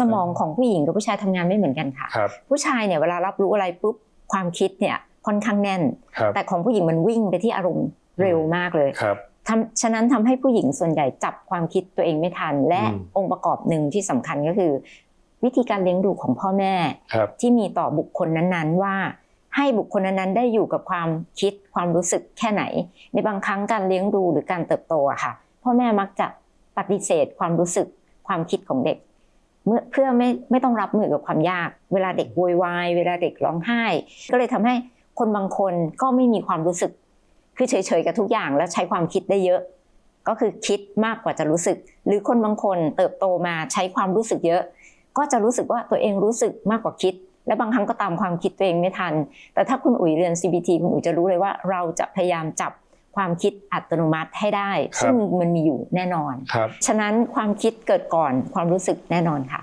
สมองของผู้หญิงกับผู้ชายทำงานไม่เหมือนกันค่ะครับผู้ชายเนี่ยเวลารับรู้อะไรปุ๊บความคิดเนี่ยค่อนข้างแน่นครับแต่ของผู้หญิงมันวิ่งไปที่อารมณ์เร็วมากเลยครับทำฉะนั้นทำให้ผู้หญิงส่วนใหญ่จับความคิดตัวเองไม่ทัน และอืมองค์ประกอบหนึ่งที่สำคัญก็คือ วิธีการเลี้ยงดูของพ่อแม่ครับที่มีต่อบุคคลนั้นๆ ว่า ให้บุคคลนั้นๆได้อยู่กับความคิดความรู้สึกแค่ไหน ในบางครั้งการเลี้ยงดูหรือการเติบโตอะค่ะ พ่อแม่มักจะปฏิเสธความรู้สึกความคิดของเด็ก เมื่อเพื่อไม่ไม่ต้องรับมือกับความยาก เวลาเด็กโวยวายเวลาเด็กร้องไห้ ก็เลยทำให้คนบางคนก็ไม่มีความรู้สึก คือเฉยๆกับทุกอย่างแล้วใช้ความคิดได้เยอะ ก็คือคิดมากกว่าจะรู้สึก หรือคนบางคนเติบโตมาใช้ความรู้สึกเยอะ ก็จะรู้สึกว่าตัวเองรู้สึกมากกว่าคิด และบางครั้งก็ตามความคิดตัวเองไม่ทัน แต่ถ้าคุณอุ๋ยเรียน CBT คุณอุ๋ยจะรู้เลยว่าเราจะพยายามจับ ความคิดอัตโนมัติให้ได้ครับซึ่งมันมีอยู่แน่นอนครับฉะนั้นความคิดเกิดก่อนความรู้สึกแน่นอนค่ะ